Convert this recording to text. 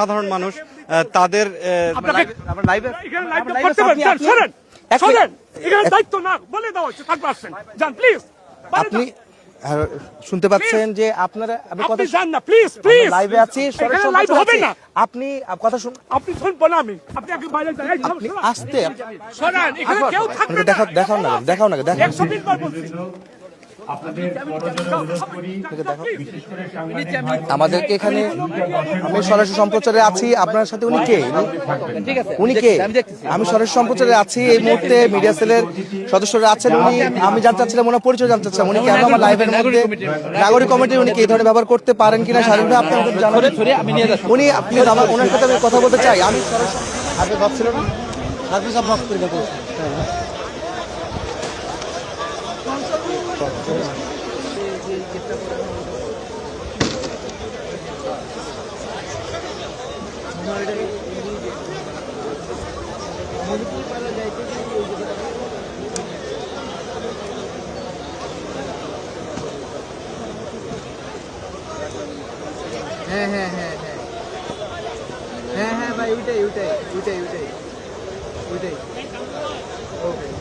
সাধারণ মানুষ তাদের আপনি শুনতে পাচ্ছেন যে আপনারা আমি কথা আপনি না প্লিজ প্লিজ লাইভে আছি সরাসরি লাইভ হবে না। আপনি কথা শুন আপনি শুনব আমি। আপনি আগে বাইরে যান। আপনি আসতে এখানে কেউ থাকবে আপনাকে না। দেখাও না দেখাও না দেখাও পর বলছি। আমাদেরকে এখানে আমি সরাসরি সম্প্রচারে আছি। আপনার সাথে উনি কে? উনি কে? আমি সরাসরি সম্প্রচারে আছি এই মুহূর্তে। মিডিয়া সেলের সদস্যরা আছেন উনি। আমি জানতে চাচ্ছিলাম ওনার পরিচয় জানতে চাচ্ছিলাম। উনি কেন আমার লাইভের মধ্যে নাগরিক কমিটি। উনি কি এই ধরনের ব্যবহার করতে পারেন কিনা স্বাধীনভাবে আপনি আমাকে জানাবেন। উনি আপনি আমার ওনার সাথে আমি কথা বলতে চাই। আমি সরাসরি আগে ভাবছিল না সার্ভিস অফ হ্যাঁ হ্যাঁ হ্যাঁ হ্যাঁ হ্যাঁ হ্যাঁ ভাই ওইটাই ওইটাই ওইটাই ওইটাই ওইটাই ওকে